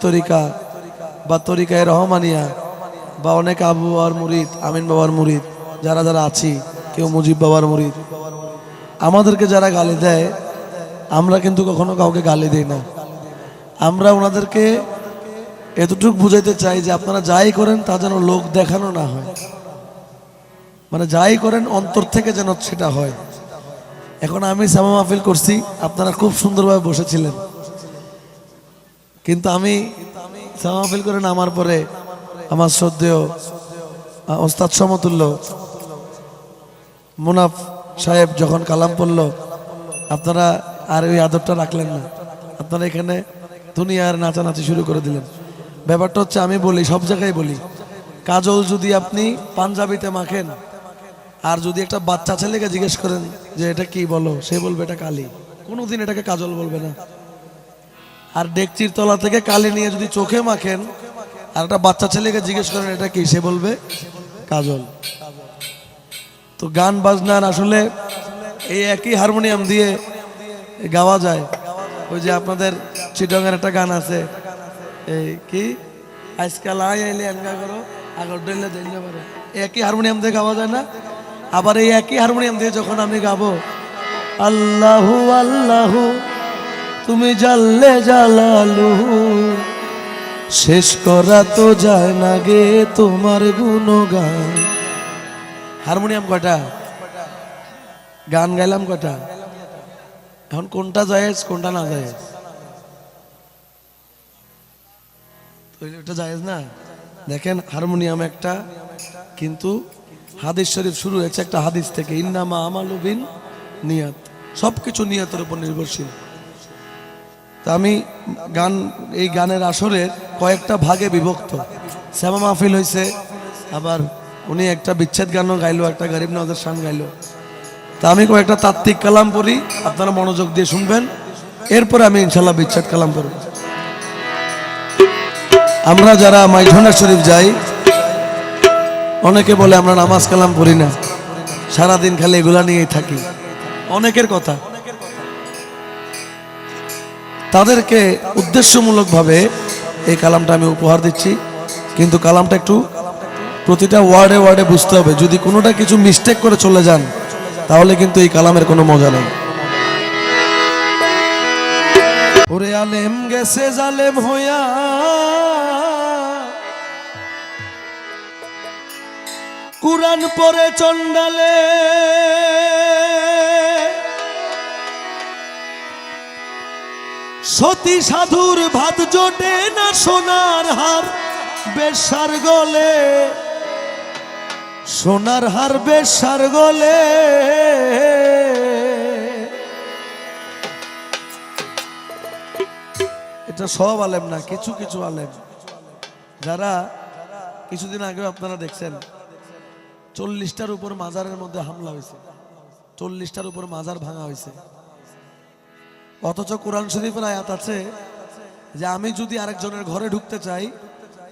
তরিকা বা তরিকায় রহমানিয়া বা অনেক আবু বাবার মুরিদ, আমিন বাবার মুরিদ, যারা যারা আছি, কেউ মুজিব বাবার মুরিদ। আমাদেরকে যারা গালি দেয়, আমরা কিন্তু কখনো কাউকে গালি দিই না। আমরা ওনাদেরকে এতটুকু বুঝাইতে চাই যে আপনারা যাই করেন তা যেন লোক দেখানো না হয়। মানে যাই করেন, অন্তর থেকে যেন সেটা হয়। এখন আমি সামা মাহফিল করছি, আপনারা খুব সুন্দরভাবে বসেছিলেন। কিন্তু আমি সামা মাহফিল করে নামার পরে আমার শ্রদ্ধেয় ওস্তাদ সমতুল্য মুনাফ সাহেব যখন কালাম পড়ল, আপনারা আর ওই আদরটা রাখলেন না। আপনারা এখানে দুনিয়ার নাচানাচি শুরু করে দিলেন। ব্যাপারটা হচ্ছে আমি বলি, সব জায়গায় বলি, কাজল যদি আপনি পাঞ্জাবিতে মাখেন, আর যদি একটা বাচ্চা ছেলেকে জিজ্ঞেস করেন যে, এটা কি বলো? সে বলবে, এটা কালি। কোনোদিন এটাকে কাজল বলবে না। আর ডেকচির তলা থেকে কালি নিয়ে যদি চোখে মাখেন, আর একটা বাচ্চা ছেলেকে জিজ্ঞেস করেন, এটা কি? সে বলবে, কাজল। তো গান বাজনার আসলে এই একই হারমোনিয়াম দিয়ে গাওয়া যায়। ওই যে আপনাদের চিটঙ্গের একটা গান আছে, এই কি? আজকাল আয় আইলে এনগা করো, আগর ডেলে দেখলে পারে একই হারমোনিয়াম দিয়ে গাওয়া যায় না? আবার এই একই হারমোনিয়াম দিয়ে যখন আমি গাবো, আল্লাহু আল্লাহু তুমি জানলে জালালু। শেষ করা তো যায় না গে তোমার গুণগান। হারমোনিয়াম কটা গান গাইলাম কটা এখন কোনটা জায়েজ, কোনটা না জায়েজ? এটা জায়েজ না? দেখেন হারমোনিয়াম একটা, কিন্তু হাদিস শরীফ শুরু হয়েছে একটা হাদিস থেকে, ইন্নামা আমালুবিন নিয়াত। সবকিছু নিয়তের উপর নির্ভরশীল। তা আমি গান, এই গানের আসরের কয়েকটা ভাগে বিভক্ত। শ্যামা মাহফিল হয়েছে আবার উনি একটা বিচ্ছেদ গানও গাইলো, একটা গরিব নজর শান গাইলো। তা আমি কয়েকটা তাত্ত্বিক কালাম পড়ি, আপনারা মনোযোগ দিয়ে শুনবেন। এরপরে আমি ইনশাল্লাহ বিচ্ছেদ কালাম পড়ব। আমরা যারা মাইঝনা শরীফ যাই, অনেকে বলে আমরা নামাজ কালাম পড়ি না। সারাদিন খালি এগুলা নিয়েই থাকি। অনেকের কথা। তাদেরকে উদ্দেশ্যমূলকভাবে এই কালামটা আমি উপহার দিচ্ছি। কিন্তু কালামটা একটু প্রতিটা ওয়ার্ডে ওয়ার্ডে বুঝতে হবে। যদি কোনোটা কিছু মিস্টেক করে চলে যান, তাহলে কিন্তু এই কালামের কোনো মজা নেই। ওরে আলেম গেছে জালেম হইয়া। কুরআন পরে চন্ডালে সতী সাধুর ভাত জোটে না সোনার হার? বেশার গলে। সোনার হার বেশার গলে। এটা সব আলেম না, কিছু কিছু আলেম। যারা কিছুদিন আগে আপনারা দেখছেন, চল্লিশটার উপর মাজারের মধ্যে হামলা হয়েছে। চল্লিশটার উপর মাজার ভাঙা হয়েছে। অথচ কোরআন শরীফের আয়াত আছে যে আমি যদি আরেকজনের ঘরে ঢুকতে চাই,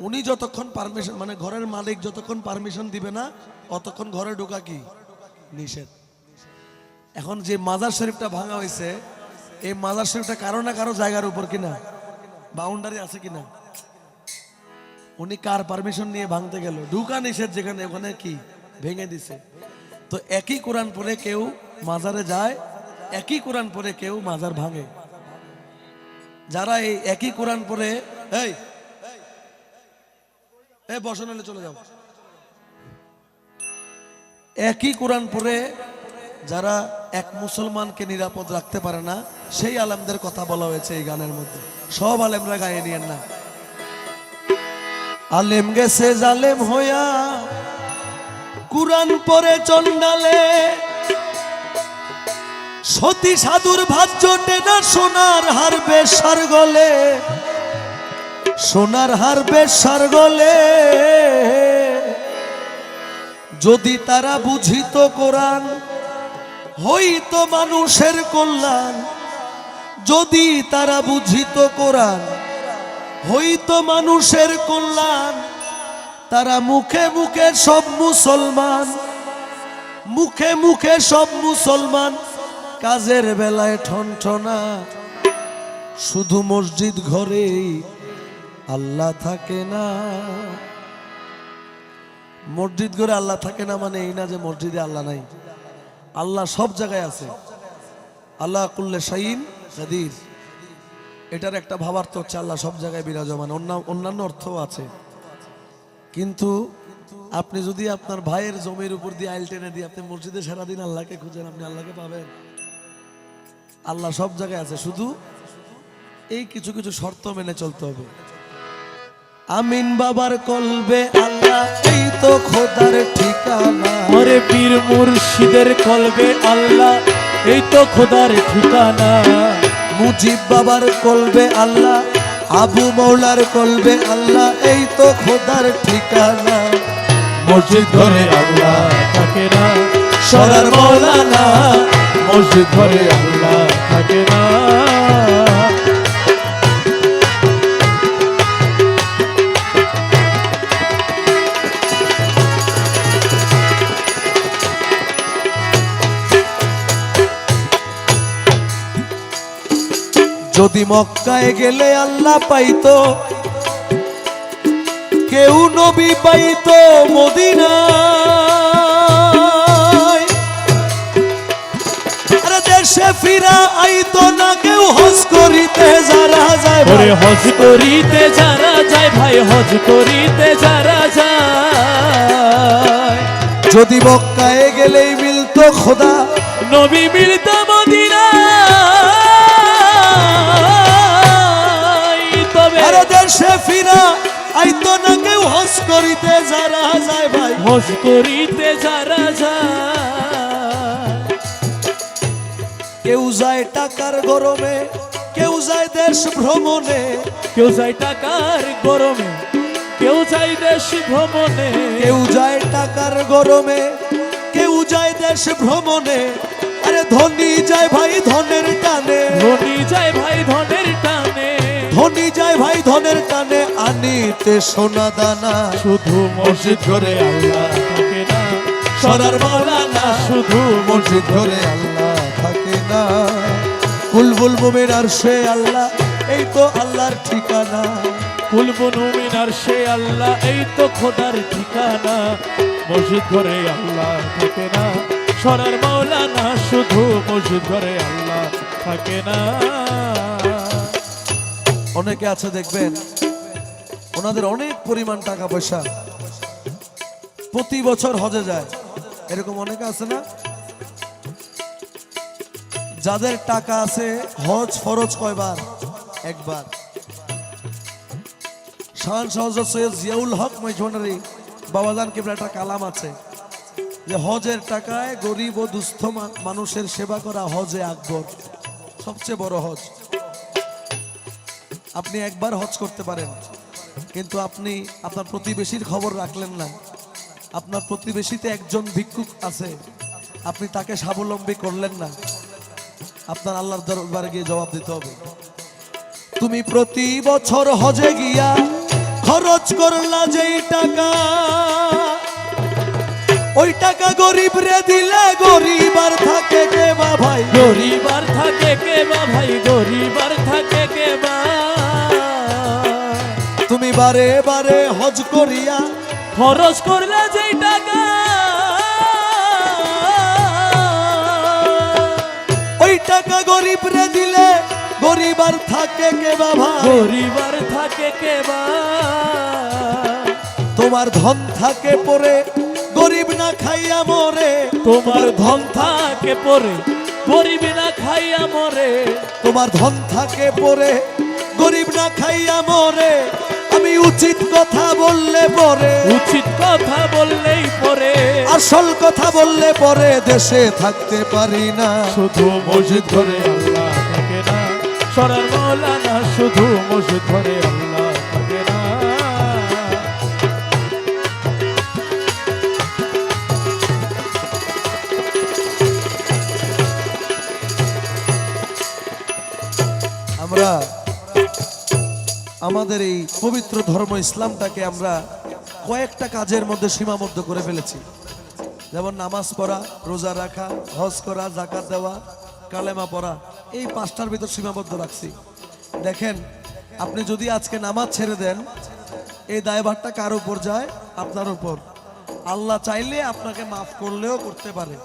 উনি যতক্ষণ পারমিশন মানে ঘরের মালিক যতক্ষণ পারমিশন দিবে না, অতক্ষণ ঘরে ঢোকা কি? নিষেধ। এখন যে মাজার শরীফটা ভাঙা হয়েছে, এই মাজার শরীফটা কারও না কারও জায়গার উপর কিনা? বাউন্ডারি আছে কিনা? উনি কার পারমিশন নিয়ে ভাঙতে গেল? ঢুকা নিষেধ যেখানে, ওখানে কি? ভেঙে দিছে। তো একই কোরআন পরে কেউ মাজারে যায় একই কোরআন পরে কেউ মাজার ভাঙে। যারা এই একই কোরআন পরে এই এই বসন চলে যাও। একই কোরআন পরে যারা এক মুসলমানকে নিরাপদ রাখতে পারে না, সেই আলেমদের কথা বলা হয়েছে এই গানের মধ্যে। সব আলেমরা গায়ে নিয়েন না। আলেম গেছে জালেম হইয়া, কুরআন পরে চন্ডালে সতী সাধুর ভাজ্য জোটে না সোনার হার বেশার গলে সোনার হার বেশার গলে যদি তারা বুঝিত কোরআন, হইতো মানুষের কল্যাণ। যদি তারা বুঝিত কোরআন, হইতো মানুষের কল্যাণ। তারা মুখে মুখে সব মুসলমান, মুখে মুখে সব মুসলমান। কাজের বেলায় ঠনঠনা। শুধু মসজিদ ঘরেই আল্লাহ থাকে না। মসজিদ ঘরে আল্লাহ থাকে না মানে এই না যে মসজিদে আল্লাহ নাই। আল্লাহ সব জায়গায় আছে। আল্লাহ কুল্লে শাইন কাদির। এটার একটা ভাবার্থ হচ্ছে আল্লাহ সব জায়গায় বিরাজমান। অন্য- অন্যান্য অর্থও আছে। কিন্তু আপনি যদি আপনার ভাইয়ের জমির উপর দিয়ে আইল টেনে দিয়ে আপনি মসজিদে সারাদিন আল্লাহকে খুঁজেন, আপনি আল্লাহকে পাবেন। আল্লাহ সব জায়গায় আছে শুধু এই কিছু কিছু শর্ত মেনে চলতে হবে। আমিন বাবার কলবে আল্লাহ এই তো খোদার ঠিকানা। ওরে পীর মুর্শিদের কলবে আল্লাহ এই তো খোদার ঠিকানা। মুজিব বাবার কলবে আল্লাহ আবু মৌলার কলবে আল্লাহ এই তো খোদার ঠিকানা। মসজিদ ঘরে আল্লাহ থাকে না সরার মৌলানা মসজিদ ঘরে আল্লাহ থাকে না। যদি মক্কায় গেলে আল্লাহ পাইতো কেউ নবী পাইতো মদিনায়। দেশে ফিরা আইতো না কেউ হজ করিতে যারা যায় ভাই। ওরে হজ করিতে যারা যায় ভাই হজ করিতে যারা যায়। যদি মক্কায় গেলেই মিলতো খোদা। নবী মিলিত মদিনা। তবে দেশে ফিরা আইতো না কেউ হজ করিতে যারা যায় ভাই। হজ করিতে যারা কেউ যায় টাকার গরমে কেউ যায় দেশ ভ্রমণে। কেউ যায় টাকার গরমে কেউ যায় দেশ ভ্রমণে। কেউ যায় টাকার গরমে কেউ যায় দেশ ভ্রমণে। আরে ধনী যায় ভাই ধনের টানে। ধনী যায় ভাই ধনের টানে। ধনী যায় ভাই ধনের টানে আনিতে সোনা দানা। শুধু মসজিদ ঘরে আল্লাহ থাকে না সরার শুধু মসজিদ ঘরে আল্লাহ থাকে না বুলবুল মুমিন আর সে আল্লাহ, এই তো আল্লাহর ঠিকানা। কুলবনুমিন আর সে আল্লাহ, এই তো খোদার ঠিকানা। মসজিদ ঘরে আল্লাহ থাকে না, সরার মৌলানা শুধু মসজিদ ঘরে আল্লাহ থাকে না। অনেকে আছে দেখবেন, ওনাদের অনেক পরিমাণ টাকা পয়সা। প্রতি বছর হজে যায়, এরকম অনেকে আছে না? যাদের টাকা আছে, হজ ফরজ কয়বার? একবার। শান সহজ সৈয়দ জিয়াউল হক মৈজনারি বাবাজান কেবলা একটা কালাম আছে যে, হজের টাকায় গরিব ও দুস্থ মানুষের সেবা করা হজে আকবর, সবচেয়ে বড় হজ। আপনি একবার হজ করতে পারেন, কিন্তু আপনি আপনার প্রতিবেশীর খবর রাখলেন না। আপনার প্রতিবেশীতে একজন ভিক্ষুক আছে, আপনি তাকে স্বাবলম্বী করলেন না। আপনার আল্লাহর দরবারে গিয়ে জবাব দিতে হবে। তুমি প্রতি বছর হজে গিয়া খরচ করলা যেই টাকা। ওই টাকা গরিব রে দিলে গরিব আর থাকে কে বা ভাই? গরিবার থাকে কে বা ভাই? গরিবার থাকে কে বা তুমি বারে বারে হজ করিয়া খরচ করলে যেই টাকা গরিব রে দিলে গরিব আর থাকে কে বাবা? গরিবার থাকে কে বা? তোমার ধন থাকে পরে গরিব না খাইয়া মরে। তোমার ধন থাকে পরে গরিব না খাইয়া মরে। তোমার ধন থাকে পরে গরিব না খাইয়া মরে। আমি উচিত কথা বললে পরে। উচিত কথা বললেই পরে। আসল কথা বললে পরে দেশে থাকতে পারি না। শুধু মসজিদ ধরে না। সরার শুধু আল্লাহ থাকে না। আমরা আমাদের এই পবিত্র ধর্ম ইসলামটাকে আমরা কয়েকটা কাজের মধ্যে সীমাবদ্ধ করে ফেলেছি। যেমন নামাজ পড়া, রোজা রাখা, হজ করা জাকাত দেওয়া, কালেমা পড়া। এই পাঁচটার ভিতর সীমাবদ্ধ রাখছি। দেখেন, আপনি যদি আজকে নামাজ ছেড়ে দেন, এই দায়ভারটা কার উপর যায়? আপনার উপর। আল্লাহ চাইলে আপনাকে মাফ করলেও করতে পারে।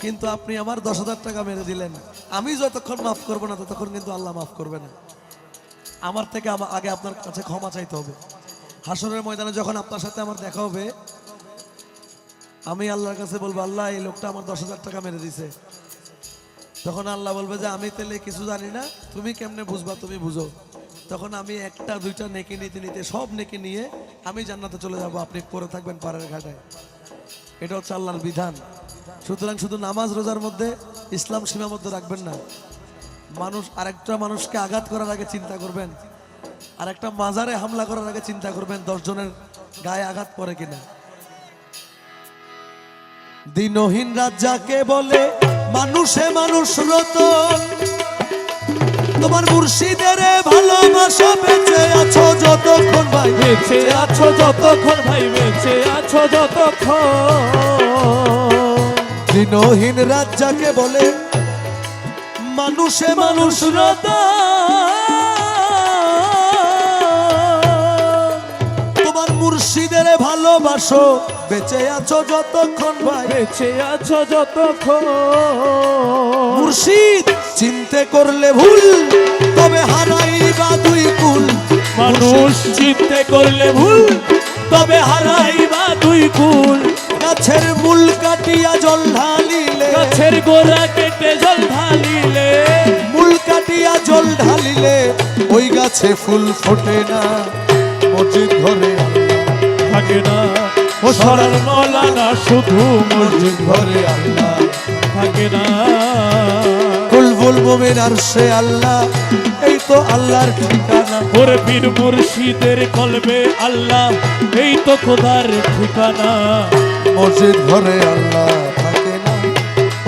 কিন্তু আপনি আমার দশ হাজার টাকা মেরে দিলেন। আমি যতক্ষণ মাফ করব না, ততক্ষণ কিন্তু আল্লাহ মাফ করবে না। আমার থেকে আগে আপনার কাছে ক্ষমা চাইতে হবে। হাসরের ময়দানে যখন আপনার সাথে আমার দেখা হবে, আমি আল্লাহর কাছে বলব, আল্লাহ, এই লোকটা আমার দশ হাজার টাকা মেরে দিছে। তখন আল্লাহ বলবে যে, আমি তাহলে কিছু জানি না, তুমি কেমনে বুঝবা তুমি বুঝো। তখন আমি একটা, দুইটা নেকি নিতে নিতে, সব নেকি নিয়ে আমি জান্নাতে চলে যাব, আপনি পরে থাকবেন পাড়ের ঘাটায় এটা হচ্ছে আল্লাহর বিধান। সুতরাং শুধু নামাজ রোজার মধ্যে ইসলাম সীমাবদ্ধ রাখবেন না। মানুষ, আরেকটা মানুষকে আঘাত করার আগে চিন্তা করবেন। আর একটা মাজারে হামলা করার আগে চিন্তা করবেন দশজনের গায়ে আঘাত পড়ে কিনা। দিনহীন রাত যাকে বলে মানুষে মানুষ রতন। তোমার মুর্শিদের ভালোবাসা বেঁচে আছো যতক্ষণ ভাই বেঁচে আছো যতক্ষণ ভাই বেঁচে আছো যতক্ষণ। দিনহীন রাজাকে যাকে বলে মানুষে মানুষ তোমার মুর্শিদের ভালোবাসো। বেঁচে আছো যতক্ষণ ভাই। বেঁচে আছো যতক্ষণ। মুর্শিদ চিনতে করলে ভুল তবে হারাইবা দুই কুল। মানুষ চিনতে করলে ভুল তবে হারাইবা দুই কুল। গাছের মূল কাটিয়া জল ঢালিলে। গাছের গোড়া কেটে জল ঢালিলে। মূল কাটিয়া জল ঢালিলে ওই গাছে ফুল ফোটে না। মসজিদ ঘরে থাকে না। ও সরার মৌলানা শুধু মসজিদ ঘরে আল্লাহ থাকে না। বুলবুল মোমেন আর সে আল্লাহ এই তো আল্লাহর ঠিকানা। ওর বীর মুর্শিদের কলবে আল্লাহ এই তো খোদার ঠিকানা। মসজিদ ঘরে আল্লাহ থাকে না।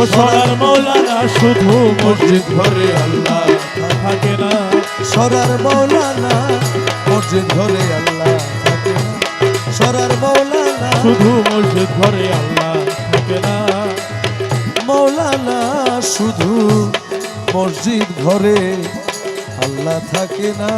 ও সরার মৌলানা শুধু মসজিদ ঘরে আল্লাহ থাকে না। সরার মৌলানা মসজিদ ঘরে আল্লাহ সরার মৌলানা। শুধু মসজিদ ঘরে আল্লাহ থাকে না। মৌলানা শুধু মসজিদ ঘরে আল্লাহ থাকে না।